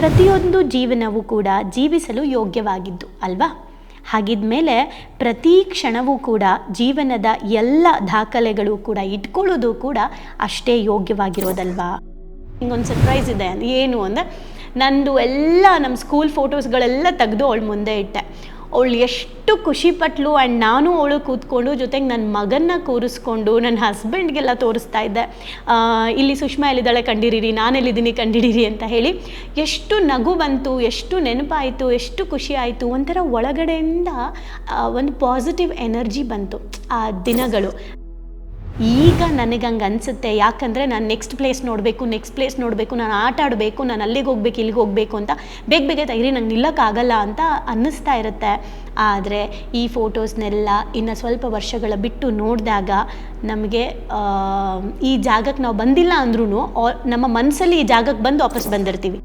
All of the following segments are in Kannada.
ಪ್ರತಿಯೊಂದು ಜೀವನವೂ ಕೂಡ ಜೀವಿಸಲು ಯೋಗ್ಯವಾಗಿದ್ದು, ಅಲ್ವಾ? ಹಾಗಿದ್ಮೇಲೆ ಪ್ರತಿ ಕ್ಷಣವೂ ಕೂಡ ಜೀವನದ ಎಲ್ಲ ದಾಖಲೆಗಳು ಕೂಡ ಇಟ್ಕೊಳ್ಳೋದು ಕೂಡ ಅಷ್ಟೇ ಯೋಗ್ಯವಾಗಿರೋದಲ್ವಾ? ಹಿಂಗೊಂದು ಸರ್ಪ್ರೈಸ್ ಇದೆ ಏನು ಅಂದರೆ, ನಂದು ಎಲ್ಲ ನಮ್ಮ ಸ್ಕೂಲ್ ಫೋಟೋಸ್ಗಳೆಲ್ಲ ತೆಗೆದು ಅವಳು ಮುಂದೆ ಇಟ್ಟೆ. ಅವಳು ಎಷ್ಟು ಖುಷಿ ಪಟ್ಲು ಆ್ಯಂಡ್ ನಾನು ಅವಳು ಕೂತ್ಕೊಂಡು ಜೊತೆಗೆ ನನ್ನ ಮಗನ್ನ ಕೂರಿಸ್ಕೊಂಡು ನನ್ನ ಹಸ್ಬೆಂಡ್ಗೆಲ್ಲ ತೋರಿಸ್ತಾ ಇದ್ದೆ. ಇಲ್ಲಿ ಸುಷ್ಮಾ ಎಲ್ಲಿದ್ದಾಳೆ ಕಂಡಿರೀರಿ, ನಾನು ಎಲ್ಲಿದ್ದೀನಿ ಕಂಡಿಡೀರಿ ಅಂತ ಹೇಳಿ ಎಷ್ಟು ನಗು ಬಂತು, ಎಷ್ಟು ನೆನಪಾಯಿತು, ಎಷ್ಟು ಖುಷಿ ಆಯಿತು, ಒಂಥರ ಒಳಗಡೆಯಿಂದ ಒಂದು ಪಾಸಿಟಿವ್ ಎನರ್ಜಿ ಬಂತು ಆ ದಿನಗಳು. ಈಗ ನನಗೆ ಹಂಗೆ ಅನಿಸುತ್ತೆ. ಯಾಕಂದರೆ ನಾನು ನೆಕ್ಸ್ಟ್ ಪ್ಲೇಸ್ ನೋಡಬೇಕು ನೆಕ್ಸ್ಟ್ ಪ್ಲೇಸ್ ನೋಡಬೇಕು, ನಾನು ಆಟ ಆಡಬೇಕು, ನಾನು ಅಲ್ಲಿಗೆ ಹೋಗ್ಬೇಕು, ಇಲ್ಲಿಗೆ ಹೋಗಬೇಕು ಅಂತ ಬೇಗ ಬೇಗ ತೈರಿ ನಂಗೆ ನಿಲ್ಲಕ್ಕಾಗಲ್ಲ ಅಂತ ಅನ್ನಿಸ್ತಾ ಇರುತ್ತೆ. ಆದರೆ ಈ ಫೋಟೋಸ್ನೆಲ್ಲ ಇನ್ನು ಸ್ವಲ್ಪ ವರ್ಷಗಳ ಬಿಟ್ಟು ನೋಡಿದಾಗ ನಮಗೆ ಈ ಜಾಗಕ್ಕೆ ನಾವು ಬಂದಿಲ್ಲ ಅಂದ್ರೂ ನಮ್ಮ ಮನಸ್ಸಲ್ಲಿ ಈ ಜಾಗಕ್ಕೆ ಬಂದು ವಾಪಸ್ ಬಂದಿರ್ತೀವಿ.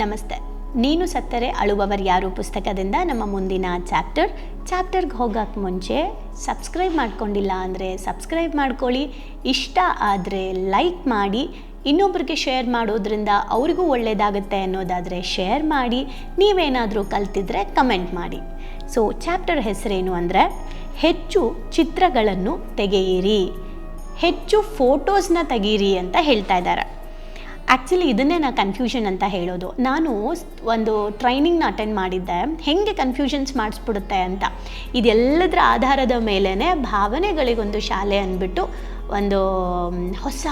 ನಮಸ್ತೆ. ನೀನು ಸತ್ತರೆ ಅಳುವವರು ಯಾರು? ಪುಸ್ತಕದಿಂದ ನಮ್ಮ ಮುಂದಿನ ಚಾಪ್ಟರ್. ಚಾಪ್ಟರ್ಗೆ ಹೋಗೋಕ್ಕೆ ಮುಂಚೆ ಸಬ್ಸ್ಕ್ರೈಬ್ ಮಾಡ್ಕೊಂಡಿಲ್ಲ ಅಂದರೆ ಸಬ್ಸ್ಕ್ರೈಬ್ ಮಾಡ್ಕೊಳ್ಳಿ. ಇಷ್ಟ ಆದರೆ ಲೈಕ್ ಮಾಡಿ. ಇನ್ನೊಬ್ರಿಗೆ ಶೇರ್ ಮಾಡೋದ್ರಿಂದ ಅವ್ರಿಗೂ ಒಳ್ಳೆಯದಾಗುತ್ತೆ ಅನ್ನೋದಾದರೆ ಶೇರ್ ಮಾಡಿ. ನೀವೇನಾದರೂ ಕಲ್ತಿದ್ರೆ ಕಮೆಂಟ್ ಮಾಡಿ. ಸೊ ಚಾಪ್ಟರ್ ಹೆಸರೇನು ಅಂದರೆ, ಹೆಚ್ಚು ಚಿತ್ರಗಳನ್ನು ತೆಗೆಯಿರಿ. ಹೆಚ್ಚು ಫೋಟೋಸ್ನ ತೆಗೀರಿ ಅಂತ ಹೇಳ್ತಾ ಇದ್ದಾರೆ ಆ್ಯಕ್ಚುಲಿ ಇದನ್ನೇ ನಾ ಕನ್ಫ್ಯೂಷನ್ ಅಂತ ಹೇಳೋದು. ನಾನು ಒಂದು ಟ್ರೈನಿಂಗ್ನ ಅಟೆಂಡ್ ಮಾಡಿದ್ದೆ. ಹೇಗೆ ಕನ್ಫ್ಯೂಷನ್ಸ್ ಮಾಡಿಸ್ಬಿಡುತ್ತೆ ಅಂತ. ಇದೆಲ್ಲದರ ಆಧಾರದ ಮೇಲೇ ಭಾವನೆಗಳಿಗೊಂದು ಶಾಲೆ ಅಂದ್ಬಿಟ್ಟು ಒಂದು ಹೊಸ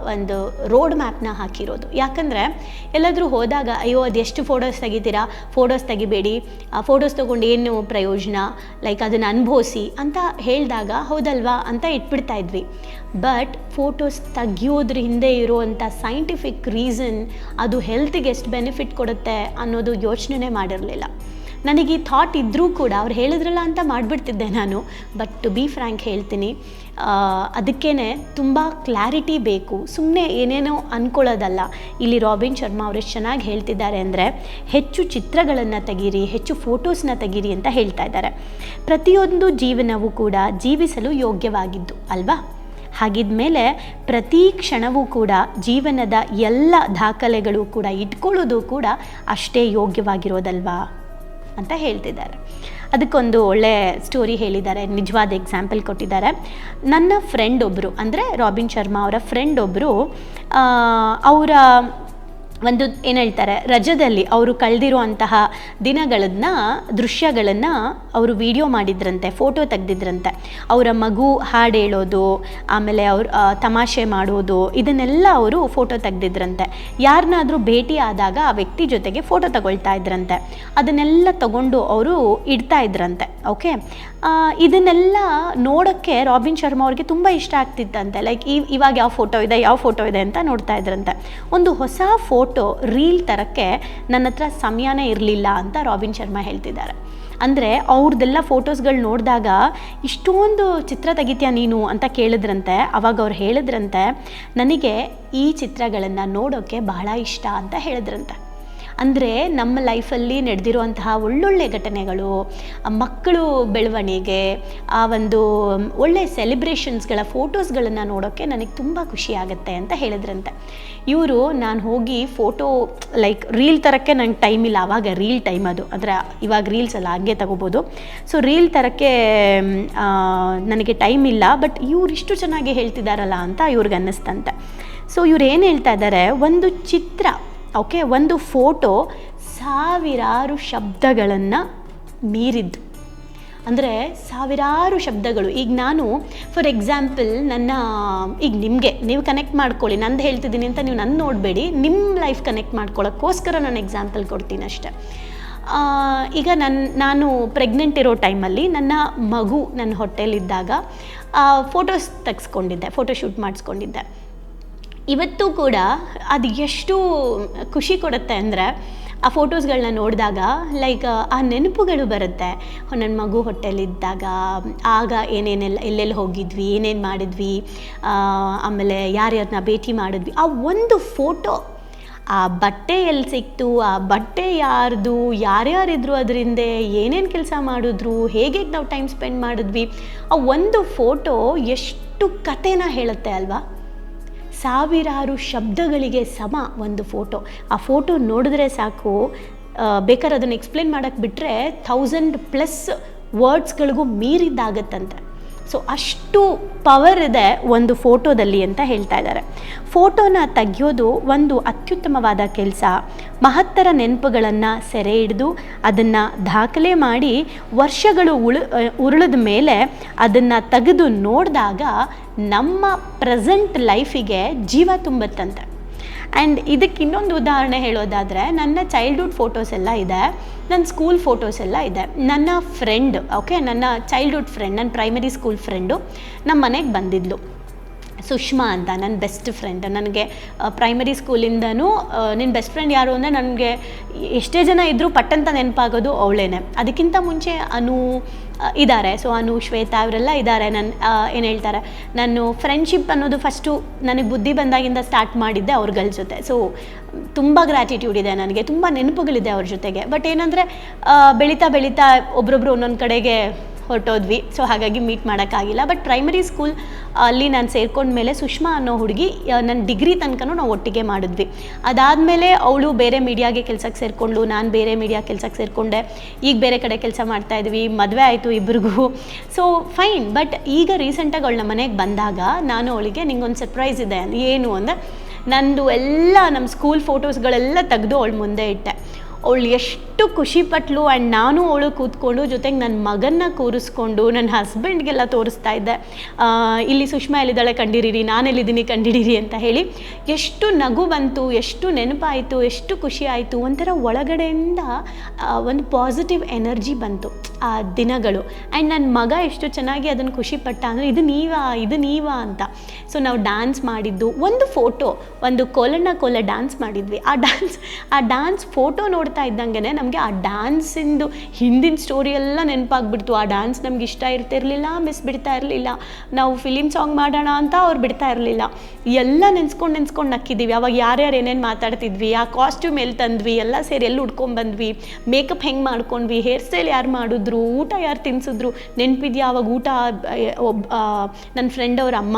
ಒಂದು ರೋಡ್ ಮ್ಯಾಪ್ನ ಹಾಕಿರೋದು. ಯಾಕಂದರೆ ಎಲ್ಲಾದರೂ ಹೋದಾಗ, ಅಯ್ಯೋ, ಅದೆಷ್ಟು ಫೋಟೋಸ್ ತೆಗಿತೀರಾ? ಫೋಟೋಸ್ ತೆಗಿಬೇಡಿ. ಆ ಫೋಟೋಸ್ ತೊಗೊಂಡು ಏನು ಪ್ರಯೋಜನ? ಲೈಕ್ ಅದನ್ನು ಅನುಭವಿಸಿ, ಅಂತ ಹೇಳಿದಾಗ, ಹೌದಲ್ವಾ? ಅಂತ ಇಟ್ಬಿಡ್ತಾ ಇದ್ವಿ. ಬಟ್ ಫೋಟೋಸ್ ತೆಗಿಯೋದ್ರ ಹಿಂದೆ ಇರುವಂಥ ಸೈಂಟಿಫಿಕ್ ರೀಸನ್ ಅದು ಹೆಲ್ತಿಗೆ ಎಷ್ಟು ಬೆನಿಫಿಟ್ ಕೊಡುತ್ತೆ ಅನ್ನೋದು ಯೋಚನೆ ಮಾಡಿರಲಿಲ್ಲ. ನನಗೆ ಈ ಥಾಟ್ ಇದ್ದರೂ ಕೂಡ ಅವ್ರು ಹೇಳಿದ್ರಲ್ಲ ಅಂತ ಮಾಡಿಬಿಡ್ತಿದ್ದೆ ನಾನು. ಬಟ್ ಟು ಬಿ ಫ್ರ್ಯಾಂಕ್ ಹೇಳ್ತೀನಿ ಅದಕ್ಕೇ ತುಂಬ ಕ್ಲಾರಿಟಿ ಬೇಕು. ಸುಮ್ಮನೆ ಏನೇನೋ ಅಂದ್ಕೊಳ್ಳೋದಲ್ಲ ಇಲ್ಲಿ ರಾಬಿನ್ ಶರ್ಮಾ ಅವರು ಎಷ್ಟು ಚೆನ್ನಾಗಿ ಹೇಳ್ತಿದ್ದಾರೆ ಅಂದರೆ, ಹೆಚ್ಚು ಚಿತ್ರಗಳನ್ನು ತೆಗೀರಿ, ಹೆಚ್ಚು ಫೋಟೋಸ್ನ ತೆಗೀರಿ ಅಂತ ಹೇಳ್ತಾ ಇದ್ದಾರೆ. ಪ್ರತಿಯೊಂದು ಜೀವನವೂ ಕೂಡ ಜೀವಿಸಲು ಯೋಗ್ಯವಾಗಿದ್ದು, ಅಲ್ವಾ? ಹಾಗಿದ್ಮೇಲೆ ಪ್ರತಿ ಕ್ಷಣವೂ ಕೂಡ ಜೀವನದ ಎಲ್ಲ ದಾಖಲೆಗಳು ಕೂಡ ಇಟ್ಕೊಳ್ಳೋದು ಕೂಡ ಅಷ್ಟೇ ಯೋಗ್ಯವಾಗಿರೋದಲ್ವಾ? ಅಂತ ಹೇಳ್ತಿದ್ದಾರೆ. ಅದಕ್ಕೊಂದು ಒಳ್ಳೆ ಸ್ಟೋರಿ ಹೇಳಿದ್ದಾರೆ. ನಿಜವಾದ ಎಕ್ಸಾಂಪಲ್ ಕೊಟ್ಟಿದ್ದಾರೆ. ನನ್ನ ಫ್ರೆಂಡ್ ಒಬ್ಬರು ಅಂದರೆ ರಾಬಿನ್ ಶರ್ಮಾ ಅವರ ಫ್ರೆಂಡ್ ಒಬ್ಬರು ಅವರ ಒಂದು ಏನು ಹೇಳ್ತಾರೆ, ರಜದಲ್ಲಿ ಅವರು ಕಳೆದಿರುವಂತಹ ದಿನಗಳನ್ನ, ದೃಶ್ಯಗಳನ್ನು ಅವರು ವಿಡಿಯೋ ಮಾಡಿದ್ರಂತೆ ಫೋಟೋ ತೆಗೆದಿದ್ರಂತೆ. ಅವರ ಮಗು ಹಾಡು ಹೇಳೋದು, ಆಮೇಲೆ ಅವ್ರ ತಮಾಷೆ ಮಾಡೋದು, ಇದನ್ನೆಲ್ಲ ಅವರು ಫೋಟೋ ತೆಗೆದಿದ್ರಂತೆ. ಯಾರನ್ನಾದರೂ ಭೇಟಿ ಆದಾಗ ಆ ವ್ಯಕ್ತಿ ಜೊತೆಗೆ ಫೋಟೋ ತಗೊಳ್ತಾ ಇದ್ರಂತೆ. ಅದನ್ನೆಲ್ಲ ತಗೊಂಡು ಅವರು ಇಡ್ತಾ ಇದ್ರಂತೆ ಓಕೆ ಇದನ್ನೆಲ್ಲ ನೋಡೋಕ್ಕೆ ರಾಬಿನ್ ಶರ್ಮಾ ಅವ್ರಿಗೆ ತುಂಬ ಇಷ್ಟ ಆಗ್ತಿತ್ತಂತೆ. ಲೈಕ್ ಈ, ಇವಾಗ ಯಾವ ಫೋಟೋ ಇದೆ, ಯಾವ ಫೋಟೋ ಇದೆ ಅಂತ ನೋಡ್ತಾ ಇದ್ರಂತೆ. ಒಂದು ಹೊಸ ಫೋಟೋ ರೀಲ್ ತರಕ್ಕೆ ನನ್ನ ಹತ್ರ ಸಮಯನೇ ಇರಲಿಲ್ಲ ಅಂತ ರಾಬಿನ್ ಶರ್ಮಾ ಹೇಳ್ತಿದ್ದಾರೆ. ಅಂದರೆ ಅವ್ರದ್ದೆಲ್ಲ ಫೋಟೋಸ್ಗಳು ನೋಡಿದಾಗ ಇಷ್ಟೊಂದು ಚಿತ್ರ ತೆಗಿತೀಯ ನೀನು ಅಂತ ಕೇಳಿದ್ರಂತೆ, ಅವಾಗ ಅವ್ರು ಹೇಳಿದ್ರಂತೆ, ನನಗೆ ಈ ಚಿತ್ರಗಳನ್ನು ನೋಡೋಕ್ಕೆ ಬಹಳ ಇಷ್ಟ ಅಂತ ಹೇಳಿದ್ರಂತೆ. ಅಂದರೆ ನಮ್ಮ ಲೈಫಲ್ಲಿ ನಡೆದಿರುವಂತಹ ಒಳ್ಳೊಳ್ಳೆ ಘಟನೆಗಳು ಮಕ್ಕಳು ಬೆಳವಣಿಗೆ, ಆ ಒಂದು ಒಳ್ಳೆ ಸೆಲೆಬ್ರೇಷನ್ಸ್ಗಳ ಫೋಟೋಸ್ಗಳನ್ನು ನೋಡೋಕ್ಕೆ ನನಗೆ ತುಂಬ ಖುಷಿ ಆಗುತ್ತೆ ಅಂತ ಹೇಳಿದ್ರಂತೆ. ಇವರು ನಾನು ಹೋಗಿ ಫೋಟೋ ಲೈಕ್ ರೀಲ್ ತರಕ್ಕೆ ನಂಗೆ ಟೈಮ್ ಇಲ್ಲ ಆವಾಗ ರೀಲ್ ಟೈಮ್ ಅದು. ಅಂದರೆ ಇವಾಗ ರೀಲ್ಸ್ ಎಲ್ಲ ಹಾಗೆ ತಗೋಬೋದು. ಸೊ ರೀಲ್ ತರಕ್ಕೆ ನನಗೆ ಟೈಮ್ ಇಲ್ಲ ಬಟ್ ಇವ್ರು ಇಷ್ಟು ಚೆನ್ನಾಗಿ ಹೇಳ್ತಿದ್ದಾರಲ್ಲ ಅಂತ ಇವ್ರಿಗೆ ಅನ್ನಿಸ್ತಂತೆ. ಸೊ ಇವ್ರು ಏನು ಹೇಳ್ತಾ ಇದ್ದಾರೆ ಒಂದು ಚಿತ್ರ ಓಕೆ ಒಂದು ಫೋಟೋ ಸಾವಿರಾರು ಶಬ್ದಗಳನ್ನು ಮೀರಿದ್ದು. ಅಂದರೆ ಸಾವಿರಾರು ಶಬ್ದಗಳು. ಈಗ ನಾನು ಫಾರ್ ಎಕ್ಸಾಂಪಲ್ ನನ್ನ, ಈಗ ನಿಮಗೆ, ನೀವು ಕನೆಕ್ಟ್ ಮಾಡ್ಕೊಳ್ಳಿ. ನಂದು ಹೇಳ್ತಿದ್ದೀನಿ ಅಂತ ನೀವು ನನ್ನ ನೋಡಬೇಡಿ. ನಿಮ್ಮ ಲೈಫ್ ಕನೆಕ್ಟ್ ಮಾಡ್ಕೊಳ್ಳೋಕ್ಕೋಸ್ಕರ ನಾನು ಎಕ್ಸಾಂಪಲ್ ಕೊಡ್ತೀನಿ ಅಷ್ಟೆ. ಈಗ ನನ್ನ ನಾನು ಪ್ರೆಗ್ನೆಂಟ್ ಇರೋ ಟೈಮಲ್ಲಿ ನನ್ನ ಮಗು ನನ್ನ ಹೊಟ್ಟೆಲಿದ್ದಾಗ ಫೋಟೋಸ್ ತೆಗೆಸ್ಕೊಂಡಿದ್ದೆ ಫೋಟೋ ಶೂಟ್ ಮಾಡಿಸ್ಕೊಂಡಿದ್ದೆ. ಇವತ್ತು ಕೂಡ ಅದು ಎಷ್ಟು ಖುಷಿ ಕೊಡುತ್ತೆ ಅಂದರೆ ಆ ಫೋಟೋಸ್ಗಳನ್ನ ನೋಡಿದಾಗ ಲೈಕ್ ಆ ನೆನಪುಗಳು ಬರುತ್ತೆ. ನನ್ನ ಮಗು ಹೊಟ್ಟೆಲಿದ್ದಾಗ, ಆಗ ಏನೇನೆಲ್ಲ, ಎಲ್ಲೆಲ್ಲಿ ಹೋಗಿದ್ವಿ, ಏನೇನು ಮಾಡಿದ್ವಿ ಆಮೇಲೆ ಯಾರ್ಯಾರನ್ನ ಭೇಟಿ ಮಾಡಿದ್ವಿ, ಆ ಒಂದು ಫೋಟೋ ಆ ಬಟ್ಟೆ ಎಲ್ಲಿ ಸಿಕ್ತು, ಆ ಬಟ್ಟೆ ಯಾರ್ದು, ಯಾರ್ಯಾರಿದ್ರು ಅದರಿಂದ ಏನೇನು ಕೆಲಸ ಮಾಡಿದ್ರು ಹೇಗೆ ನಾವು ಟೈಮ್ ಸ್ಪೆಂಡ್ ಮಾಡಿದ್ವಿ, ಆ ಒಂದು ಫೋಟೋ ಎಷ್ಟು ಕತೆನ ಹೇಳುತ್ತೆ ಅಲ್ವಾ? ಸಾವಿರಾರು ಶಬ್ದಗಳಿಗೆ ಸಮ ಒಂದು ಫೋಟೋ. ಆ ಫೋಟೋ ನೋಡಿದ್ರೆ ಸಾಕು ಬೇಕಾದ್ರೆ ಅದನ್ನು ಎಕ್ಸ್ಪ್ಲೇನ್ ಮಾಡೋಕ್ಕೆ ಬಿಟ್ಟರೆ ಥೌಸಂಡ್ ಪ್ಲಸ್ ವರ್ಡ್ಸ್ಗಳಿಗೂ ಮೀರಿದ್ದಾಗತ್ತಂತೆ. ಸೊ ಅಷ್ಟು ಪವರ್ ಇದೆ ಒಂದು ಫೋಟೋದಲ್ಲಿ ಅಂತ ಹೇಳ್ತಾ ಇದ್ದಾರೆ. ಫೋಟೋನ ತೆಗೆಯೋದು ಒಂದು ಅತ್ಯುತ್ತಮವಾದ ಕೆಲಸ. ಮಹತ್ತರ ನೆನಪುಗಳನ್ನು ಸೆರೆ ಹಿಡಿದು ಅದನ್ನು ದಾಖಲೆ ಮಾಡಿ ವರ್ಷಗಳು ಉಳು ಉರುಳಿದ ಮೇಲೆ ಅದನ್ನು ತೆಗೆದು ನೋಡಿದಾಗ ನಮ್ಮ ಪ್ರೆಸೆಂಟ್ ಲೈಫಿಗೆ ಜೀವ ತುಂಬುತ್ತಂತೆ. ಆ್ಯಂಡ್ ಇದಕ್ಕೆ ಇನ್ನೊಂದು ಉದಾಹರಣೆ ಹೇಳೋದಾದರೆ, ನನ್ನ ಚೈಲ್ಡ್ಹುಡ್ ಫೋಟೋಸ್ ಎಲ್ಲ ಇದೆ. ನನ್ನ ಸ್ಕೂಲ್ ಫೋಟೋಸ್ ಎಲ್ಲ ಇದೆ. ನನ್ನ ಫ್ರೆಂಡ್ ಓಕೆ ನನ್ನ ಚೈಲ್ಡ್ಹುಡ್ ಫ್ರೆಂಡ್ ನನ್ನ ಪ್ರೈಮರಿ ಸ್ಕೂಲ್ ಫ್ರೆಂಡು ನಮ್ಮ ಮನೆಗೆ ಬಂದಿದ್ಲು. ಸುಷ್ಮಾ ಅಂತ ನನ್ನ ಬೆಸ್ಟ್ ಫ್ರೆಂಡ್ ನನಗೆ ಪ್ರೈಮರಿ ಸ್ಕೂಲಿಂದನೂ ನಿನ್ನ ಬೆಸ್ಟ್ ಫ್ರೆಂಡ್ ಯಾರು ಅಂದರೆ ನನಗೆ ಎಷ್ಟೇ ಜನ ಇದ್ದರೂ ಪಟ್ಟಂತ ನೆನಪಾಗೋದು ಅವಳೇನೆ. ಅದಕ್ಕಿಂತ ಮುಂಚೆ ಅನು ಇದ್ದಾರೆ ಸೊ ಅನು, ಶ್ವೇತಾ ಅವರೆಲ್ಲ ಇದ್ದಾರೆ ನನ್ನ ಏನು ಹೇಳ್ತಾರೆ, ನಾನು ಫ್ರೆಂಡ್ಶಿಪ್ ಅನ್ನೋದು ಫಸ್ಟು ನನಗೆ ಬುದ್ಧಿ ಬಂದಾಗಿಂದ ಸ್ಟಾರ್ಟ್ ಮಾಡಿದ್ದೆ ಅವ್ರಗಳ ಜೊತೆ. ಸೊ ತುಂಬ ಗ್ರ್ಯಾಟಿಟ್ಯೂಡ್ ಇದೆ ನನಗೆ, ತುಂಬ ನೆನಪುಗಳಿದೆ ಅವ್ರ ಜೊತೆಗೆ. ಬಟ್ ಏನಂದರೆ ಬೆಳೀತಾ ಬೆಳೀತಾ ಒಬ್ರೊಬ್ರು ಒಂದೊಂದು ಕಡೆಗೆ ಹೊರಟೋದ್ವಿ. ಸೊ ಹಾಗಾಗಿ ಮೀಟ್ ಮಾಡೋಕ್ಕಾಗಿಲ್ಲ. ಬಟ್ ಪ್ರೈಮರಿ ಸ್ಕೂಲ್ ಅಲ್ಲಿ ನಾನು ಸೇರ್ಕೊಂಡ್ಮೇಲೆ ಸುಷ್ಮಾ ಅನ್ನೋ ಹುಡುಗಿ ನನ್ನ ಡಿಗ್ರಿ ತನಕನೂ ನಾವು ಒಟ್ಟಿಗೆ ಮಾಡಿದ್ವಿ. ಅದಾದಮೇಲೆ ಅವಳು ಬೇರೆ ಮೀಡಿಯಾಗೆ ಕೆಲಸಕ್ಕೆ ಸೇರಿಕೊಂಡ್ಳು, ನಾನು ಬೇರೆ ಮೀಡಿಯಾ ಕೆಲಸಕ್ಕೆ ಸೇರಿಕೊಂಡೆ. ಈಗ ಬೇರೆ ಕಡೆ ಕೆಲಸ ಮಾಡ್ತಾ ಇದ್ವಿ, ಮದುವೆ ಆಯಿತು ಇಬ್ರಿಗೂ. ಸೊ ಫೈನ್ ಬಟ್ ಈಗ ರೀಸೆಂಟಾಗಿ ಅವಳು ನಮ್ಮ ಮನೆಗೆ ಬಂದಾಗ, ನಾನು ಅವಳಿಗೆ, ನಿಂಗೊಂದು ಸರ್ಪ್ರೈಸ್ ಇದೆ. ಏನು ಅಂದರೆ, ನಂದು ಎಲ್ಲ ನಮ್ಮ ಸ್ಕೂಲ್ ಫೋಟೋಸ್ಗಳೆಲ್ಲ ತೆಗೆದು ಅವಳು ಮುಂದೆ ಇಟ್ಟೆ. ಅವಳು ಎಷ್ಟು ಖುಷಿ ಪಟ್ಲು ಆ್ಯಂಡ್ ನಾನು ಅವಳು ಕೂತ್ಕೊಂಡು ಜೊತೆಗೆ ನನ್ನ ಮಗನ್ನ ಕೂರಿಸ್ಕೊಂಡು ನನ್ನ ಹಸ್ಬೆಂಡ್ಗೆಲ್ಲ ತೋರಿಸ್ತಾ ಇದ್ದೆ. ಇಲ್ಲಿ ಸುಷ್ಮಾ ಎಲ್ಲಿದ್ದಾಳೆ ಕಂಡಿರೀರಿ, ನಾನು ಎಲ್ಲಿದ್ದೀನಿ ಕಂಡಿಡೀರಿ ಅಂತ ಹೇಳಿ ಎಷ್ಟು ನಗು ಬಂತು, ಎಷ್ಟು ನೆನಪಾಯಿತು, ಎಷ್ಟು ಖುಷಿ ಆಯಿತು ಒಂಥರ ಒಳಗಡೆಯಿಂದ ಒಂದು ಪಾಸಿಟಿವ್ ಎನರ್ಜಿ ಬಂತು ಆ ದಿನಗಳು. ಆ್ಯಂಡ್ ನನ್ನ ಮಗ ಎಷ್ಟು ಚೆನ್ನಾಗಿ ಅದನ್ನು ಖುಷಿಪಟ್ಟ ಅಂದರೆ ಇದು ನೀವಾ ಇದು ನೀವಾ ಅಂತ. ಸೊ ನಾವು ಡ್ಯಾನ್ಸ್ ಮಾಡಿದ್ದು, ಒಂದು ಫೋಟೋ ಒಂದು ಕೋಲಣ್ಣ ಕೋಲ ಡ್ಯಾನ್ಸ್ ಮಾಡಿದ್ವಿ. ಆ ಡ್ಯಾನ್ಸ್ ಆ ಡ್ಯಾನ್ಸ್ ಫೋಟೋ ನೋಡ್ತಾ ಇದ್ದಂಗೆ ನಮಗೆ ಆ ಡ್ಯಾನ್ಸಿಂದು ಹಿಂದಿನ ಸ್ಟೋರಿ ಎಲ್ಲ ನೆನಪಾಗ್ಬಿಡ್ತು. ಆ ಡ್ಯಾನ್ಸ್ ನಮ್ಗೆ ಇಷ್ಟ ಇರ್ತಿರ್ಲಿಲ್ಲ ಮಿಸ್ ಬಿಡ್ತಾ ಇರಲಿಲ್ಲ. ನಾವು ಫಿಲಿಮ್ ಸಾಂಗ್ ಮಾಡೋಣ ಅಂತ ಅವ್ರು ಬಿಡ್ತಾ ಇರಲಿಲ್ಲ. ಎಲ್ಲ ನೆನ್ಸ್ಕೊಂಡು ನೆನ್ಸ್ಕೊಂಡು ನಕ್ಕಿದ್ದೀವಿ ಅವಾಗ ಯಾರ್ಯಾರು ಏನೇನು ಮಾತಾಡ್ತಿದ್ವಿ, ಆ ಕಾಸ್ಟ್ಯೂಮ್ ಎಲ್ಲಿ ತಂದ್ವಿ, ಎಲ್ಲ ಸೇರಿ ಎಲ್ಲಿ ಉಟ್ಕೊಂಡ್ಬಂದ್ವಿ ಮೇಕಪ್ ಹೆಂಗೆ ಮಾಡ್ಕೊಂಡ್ವಿ ಹೇರ್ ಸ್ಟೈಲ್ ಯಾರು ಮಾಡಿದ್ರು, ಊಟ ಯಾರು ತಿನ್ಸಿದ್ರು, ನೆನಪಿದ್ಯಾ ಅವಾಗ ಊಟ ಒಬ್ಬ ನನ್ನ ಫ್ರೆಂಡ್ ಅವ್ರ ಅಮ್ಮ,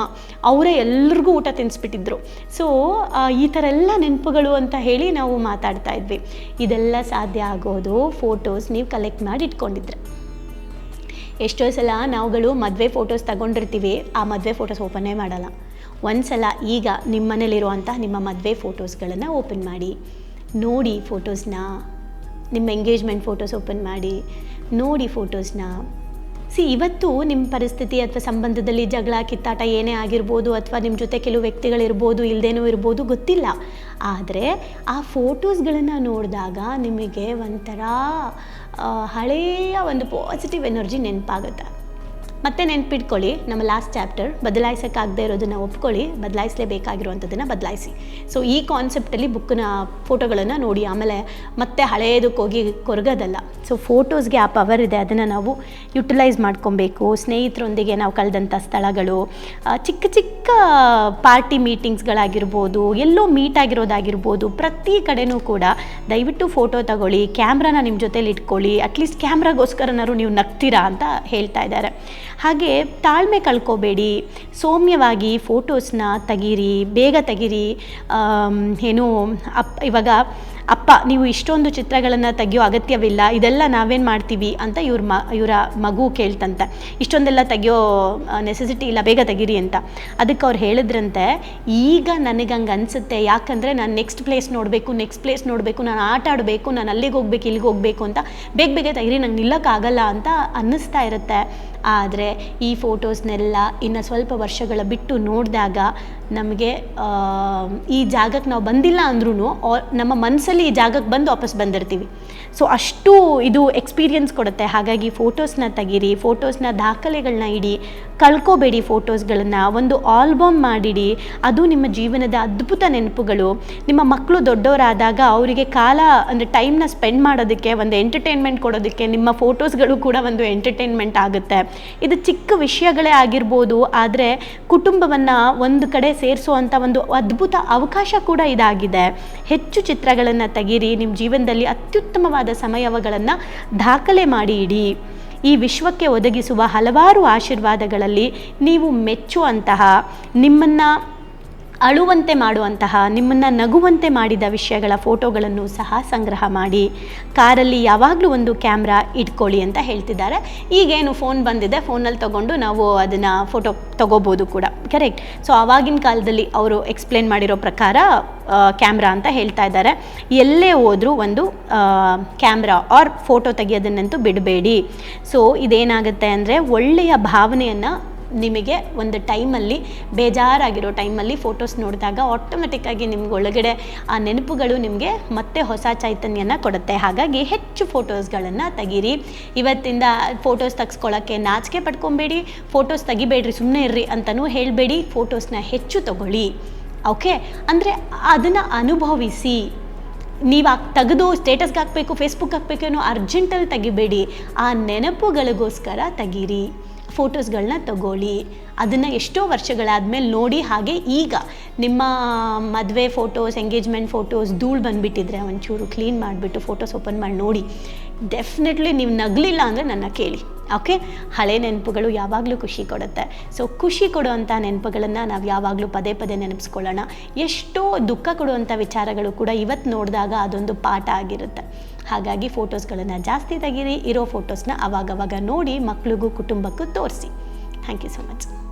ಅವರೇ ಎಲ್ರಿಗೂ ಊಟ ತಿನ್ನಿಸ್ಬಿಟ್ಟಿದ್ರು ಸೊ ಈ ಥರ ಎಲ್ಲ ನೆನಪುಗಳು ಅಂತ ಹೇಳಿ ನಾವು ಮಾತಾಡ್ತಾ ಇದ್ವಿ. ಇದೆಲ್ಲ ಸಾಧ್ಯ ಆಗೋದು ಫೋಟೋಸ್ ನೀವು ಕಲೆಕ್ಟ್ ಮಾಡಿ ಇಟ್ಕೊಂಡಿದ್ರೆ. ಎಷ್ಟೋ ಸಲ ನಾವುಗಳು ಮದುವೆ ಫೋಟೋಸ್ ತಗೊಂಡಿರ್ತೀವಿ, ಆ ಮದುವೆ ಫೋಟೋಸ್ ಓಪನ್ನೇ ಮಾಡಲ್ಲ. ಒಂದು ಸಲ ಈಗ ನಿಮ್ಮ ಮನೇಲಿರುವಂಥ ನಿಮ್ಮ ಮದುವೆ ಫೋಟೋಸ್ಗಳನ್ನು ಓಪನ್ ಮಾಡಿ. ನೋಡಿ ಫೋಟೋಸ್ನ ನಿಮ್ಮ ಎಂಗೇಜ್ಮೆಂಟ್ ಫೋಟೋಸ್ ಓಪನ್ ಮಾಡಿ. ನೋಡಿ ಫೋಟೋಸ್ನ ಸಿ, ಇವತ್ತು ನಿಮ್ಮ ಪರಿಸ್ಥಿತಿ ಅಥವಾ ಸಂಬಂಧದಲ್ಲಿ ಜಗಳ, ಕಿತ್ತಾಟ ಏನೇ ಆಗಿರ್ಬೋದು ಅಥವಾ ನಿಮ್ಮ ಜೊತೆ ಕೆಲವು ವ್ಯಕ್ತಿಗಳಿರ್ಬೋದು ಇಲ್ಲದೇನೂ ಇರ್ಬೋದು ಗೊತ್ತಿಲ್ಲ. ಆದರೆ ಆ ಫೋಟೋಸ್ಗಳನ್ನು ನೋಡಿದಾಗ ನಿಮಗೆ ಒಂಥರ ಹಳೆಯ ಒಂದು ಪಾಸಿಟಿವ್ ಎನರ್ಜಿ ನೆನಪಾಗುತ್ತೆ. ಮತ್ತೆ ನೆನ್ಪಿಟ್ಕೊಳ್ಳಿ, ನಮ್ಮ ಲಾಸ್ಟ್ ಚಾಪ್ಟರ್ ಬದಲಾಯಿಸೋಕ್ಕಾಗದೇ ಇರೋದನ್ನು ಒಪ್ಕೊಳ್ಳಿ, ಬದಲಾಯಿಸಲೇಬೇಕಾಗಿರುವಂಥದ್ದನ್ನು ಬದಲಾಯಿಸಿ. ಸೊ ಈ ಕಾನ್ಸೆಪ್ಟಲ್ಲಿ ಬುಕ್ನ ಫೋಟೋಗಳನ್ನು ನೋಡಿ, ಆಮೇಲೆ ಮತ್ತೆ ಹಳೆಯದಕ್ಕೆ ಹೋಗಿ ಕೊರಗೋದಲ್ಲ. ಸೊ ಫೋಟೋಸ್ಗೆ ಆ ಪವರ್ ಇದೆ, ಅದನ್ನು ನಾವು ಯುಟಿಲೈಸ್ ಮಾಡ್ಕೊಬೇಕು. ಸ್ನೇಹಿತರೊಂದಿಗೆ ನಾವು ಕಳೆದಂಥ ಸ್ಥಳಗಳು ಚಿಕ್ಕ ಚಿಕ್ಕ ಪಾರ್ಟಿ ಮೀಟಿಂಗ್ಸ್ಗಳಾಗಿರ್ಬೋದು ಎಲ್ಲೋ ಮೀಟ್ ಆಗಿರೋದಾಗಿರ್ಬೋದು, ಪ್ರತಿ ಕಡೆನೂ ಕೂಡ ದಯವಿಟ್ಟು ಫೋಟೋ ತಗೊಳ್ಳಿ ಕ್ಯಾಮ್ರಾನ ನಿಮ್ಮ ಜೊತೇಲಿ ಇಟ್ಕೊಳ್ಳಿ ಅಟ್ಲೀಸ್ಟ್ ಕ್ಯಾಮ್ರಾಗೋಸ್ಕರನಾದ್ರು ನೀವು ನಗ್ತೀರಾ ಅಂತ ಹೇಳ್ತಾ ಇದ್ದಾರೆ. ಹಾಗೆ ತಾಳ್ಮೆ ಕಳ್ಕೋಬೇಡಿ. ಸೌಮ್ಯವಾಗಿ ಫೋಟೋಸ್ನ ತೆಗೀರಿ ಬೇಗ ತೆಗೀರಿ. ಏನು ಅಪ್ ಇವಾಗ ಅಪ್ಪ, ನೀವು ಇಷ್ಟೊಂದು ಚಿತ್ರಗಳನ್ನು ತೆಗೆಯೋ ಅಗತ್ಯವಿಲ್ಲ, ಇದೆಲ್ಲ ನಾವೇನು ಮಾಡ್ತೀವಿ ಅಂತ ಇವ್ರ ಮ, ಇವರ ಮಗು ಕೇಳ್ತಂತೆ. ಇಷ್ಟೊಂದೆಲ್ಲ ತೆಗೆಯೋ ನೆಸೆಸಿಟಿ ಇಲ್ಲ, ಬೇಗ ತೆಗೀರಿ ಅಂತ. ಅದಕ್ಕೆ ಅವ್ರು ಹೇಳಿದ್ರಂತೆ, ಈಗ ನನಗೆ ಹಂಗೆ ಅನಿಸುತ್ತೆ, ಯಾಕಂದರೆ ನಾನು ನೆಕ್ಸ್ಟ್ ಪ್ಲೇಸ್ ನೋಡಬೇಕು ನೆಕ್ಸ್ಟ್ ಪ್ಲೇಸ್ ನೋಡಬೇಕು, ನಾನು ಆಟ ಆಡಬೇಕು, ನಾನು ಅಲ್ಲಿಗೆ ಹೋಗ್ಬೇಕು, ಇಲ್ಲಿಗೆ ಹೋಗಬೇಕು ಅಂತ ಬೇಗ ಬೇಗ ತೆಗೀರಿ, ನಂಗೆ ನಿಲ್ಲೋಕ್ಕಾಗಲ್ಲ ಅಂತ ಅನ್ನಿಸ್ತಾ ಇರುತ್ತೆ. ಆದರೆ ಈ ಫೋಟೋಸ್ನೆಲ್ಲ ಇನ್ನು ಸ್ವಲ್ಪ ವರ್ಷಗಳ ಬಿಟ್ಟು ನೋಡಿದಾಗ ನಮಗೆ ಈ ಜಾಗಕ್ಕೆ ನಾವು ಬಂದಿಲ್ಲ ಅಂದ್ರೂ ನಮ್ಮ ಮನಸ್ಸಲ್ಲಿ ಈ ಜಾಗಕ್ಕೆ ಬಂದು ವಾಪಸ್ ಬಂದಿರ್ತೀವಿ. ಸೊ ಅಷ್ಟು ಇದು ಎಕ್ಸ್ಪೀರಿಯನ್ಸ್ ಕೊಡುತ್ತೆ. ಹಾಗಾಗಿ ಫೋಟೋಸ್ನ ತೆಗೀರಿ ಫೋಟೋಸ್ನ ದಾಖಲೆಗಳನ್ನ ಇಡಿ, ಕಳ್ಕೋಬೇಡಿ ಫೋಟೋಸ್ಗಳನ್ನು ಒಂದು ಆಲ್ಬಮ್ ಮಾಡಿಡಿ, ಅದು ನಿಮ್ಮ ಜೀವನದ ಅದ್ಭುತ ನೆನಪುಗಳು. ನಿಮ್ಮ ಮಕ್ಕಳು ದೊಡ್ಡವರಾದಾಗ ಅವರಿಗೆ ಕಾಲ, ಅಂದರೆ ಟೈಮ್ನ ಸ್ಪೆಂಡ್ ಮಾಡೋದಕ್ಕೆ, ಒಂದು ಎಂಟರ್ಟೈನ್ಮೆಂಟ್ ಕೊಡೋದಕ್ಕೆ ನಿಮ್ಮ ಫೋಟೋಸ್ಗಳು ಕೂಡ ಒಂದು ಎಂಟರ್ಟೈನ್ಮೆಂಟ್ ಆಗುತ್ತೆ. ಇದು ಚಿಕ್ಕ ವಿಷಯಗಳೇ ಆಗಿರ್ಬೋದು, ಆದರೆ ಕುಟುಂಬವನ್ನು ಒಂದು ಕಡೆ ಸೇರಿಸುವಂಥ ಒಂದು ಅದ್ಭುತ ಅವಕಾಶ ಕೂಡ ಇದಾಗಿದೆ. ಹೆಚ್ಚು ಚಿತ್ರಗಳನ್ನು ತೆಗೀರಿ ನಿಮ್ಮ ಜೀವನದಲ್ಲಿ ಅತ್ಯುತ್ತಮವಾದ ಸಮಯಗಳನ್ನು ದಾಖಲೆ ಮಾಡಿ ಇಡಿ ಈ ವಿಶ್ವಕ್ಕೆ ಒದಗಿಸುವ ಹಲವಾರು ಆಶೀರ್ವಾದಗಳಲ್ಲಿ ನೀವು ಮೆಚ್ಚುವಂತಹ ನಿಮ್ಮನ್ನು ಅಳುವಂತೆ ಮಾಡುವಂತಹ, ನಿಮ್ಮನ್ನು ನಗುವಂತೆ ಮಾಡಿದ ವಿಷಯಗಳ ಫೋಟೋಗಳನ್ನು ಸಹ ಸಂಗ್ರಹ ಮಾಡಿ, ಕಾರಲ್ಲಿ ಯಾವಾಗಲೂ ಒಂದು ಕ್ಯಾಮ್ರಾ ಇಟ್ಕೊಳ್ಳಿ ಅಂತ ಹೇಳ್ತಿದ್ದಾರೆ. ಈಗೇನು ಫೋನ್ ಬಂದಿದೆ, ಫೋನಲ್ಲಿ ತೊಗೊಂಡು ನಾವು ಅದನ್ನು ಫೋಟೋ ತೊಗೋಬೋದು ಕೂಡ. ಕರೆಕ್ಟ್ ಸೊ ಆವಾಗಿನ ಕಾಲದಲ್ಲಿ ಅವರು ಎಕ್ಸ್ಪ್ಲೇನ್ ಮಾಡಿರೋ ಪ್ರಕಾರ ಕ್ಯಾಮ್ರಾ ಅಂತ ಹೇಳ್ತಾ ಇದ್ದಾರೆ. ಎಲ್ಲೇ ಹೋದರೂ ಒಂದು ಕ್ಯಾಮ್ರಾ ಆರ್ ಫೋಟೋ ತೆಗೆಯೋದನ್ನಂತೂ ಬಿಡಬೇಡಿ. ಸೊ ಇದೇನಾಗುತ್ತೆ ಅಂದರೆ ಒಳ್ಳೆಯ ಭಾವನೆಯನ್ನು ನಿಮಗೆ ಒಂದು ಟೈಮಲ್ಲಿ ಬೇಜಾರಾಗಿರೋ ಟೈಮಲ್ಲಿ ಫೋಟೋಸ್ ನೋಡಿದಾಗ ಆಟೋಮೆಟಿಕ್ಕಾಗಿ ನಿಮ್ಗೆ ಒಳಗಡೆ ಆ ನೆನಪುಗಳು ನಿಮಗೆ ಮತ್ತೆ ಹೊಸ ಚೈತನ್ಯನ ಕೊಡುತ್ತೆ. ಹಾಗಾಗಿ ಹೆಚ್ಚು ಫೋಟೋಸ್ಗಳನ್ನು ತೆಗೀರಿ. ಇವತ್ತಿಂದ ಫೋಟೋಸ್ ತೆಗೆಸ್ಕೊಳ್ಳೋಕ್ಕೆ ನಾಚಿಕೆ ಪಡ್ಕೊಬೇಡಿ ಫೋಟೋಸ್ ತೆಗಿಬೇಡ್ರಿ ಸುಮ್ಮನೆ ಇರ್ರಿ ಅಂತಲೂ ಹೇಳಬೇಡಿ. ಫೋಟೋಸ್ನ ಹೆಚ್ಚು ತಗೊಳ್ಳಿ. ಓಕೆ? ಅಂದರೆ ಅದನ್ನು ಅನುಭವಿಸಿ. ನೀವು ತೆಗೆದು ಸ್ಟೇಟಸ್ಗೆ ಹಾಕಬೇಕು ಫೇಸ್ಬುಕ್ ಹಾಕಬೇಕು ಅರ್ಜೆಂಟಲ್ಲಿ ತೆಗಿಬೇಡಿ. ಆ ನೆನಪುಗಳಿಗೋಸ್ಕರ ತೆಗೀರಿ. ಫೋಟೋಸ್ಗಳನ್ನ ತಗೊಳ್ಳಿ. ಅದನ್ನು ಎಷ್ಟೋ ವರ್ಷಗಳಾದಮೇಲೆ ನೋಡಿ ಹಾಗೆ ಈಗ ನಿಮ್ಮ ಮದುವೆ ಫೋಟೋಸ್, ಎಂಗೇಜ್ಮೆಂಟ್ ಫೋಟೋಸ್ ಧೂಳು ಬಂದುಬಿಟ್ಟಿದ್ರೆ ಒಂಚೂರು ಕ್ಲೀನ್ ಮಾಡಿಬಿಟ್ಟು ಫೋಟೋಸ್ ಓಪನ್ ಮಾಡಿ ನೋಡಿ. ಡೆಫಿನೆಟ್ಲಿ ನೀವು ನಗಲಿಲ್ಲ ಅಂದರೆ ನನ್ನ ಕೇಳಿ. ಓಕೆ ಹಳೆ ನೆನಪುಗಳು ಯಾವಾಗಲೂ ಖುಷಿ ಕೊಡುತ್ತೆ. ಸೊ ಖುಷಿ ಕೊಡುವಂಥ ನೆನಪುಗಳನ್ನು ನಾವು ಯಾವಾಗಲೂ ಪದೇ ಪದೇ ನೆನಪಿಸ್ಕೊಳ್ಳೋಣ. ಎಷ್ಟೋ ದುಃಖ ಕೊಡುವಂಥ ವಿಚಾರಗಳು ಕೂಡ ಇವತ್ತು ನೋಡಿದಾಗ ಅದೊಂದು ಪಾಠ ಆಗಿರುತ್ತೆ. ಹಾಗಾಗಿ ಫೋಟೋಸ್ಗಳನ್ನು ಜಾಸ್ತಿ ತೆಗೀರಿ, ಇರೋ ಫೋಟೋಸ್ನ ಅವಾಗವಾಗ ನೋಡಿ ಮಕ್ಳಿಗೂ ಕುಟುಂಬಕ್ಕೂ ತೋರಿಸಿ. Thank you so much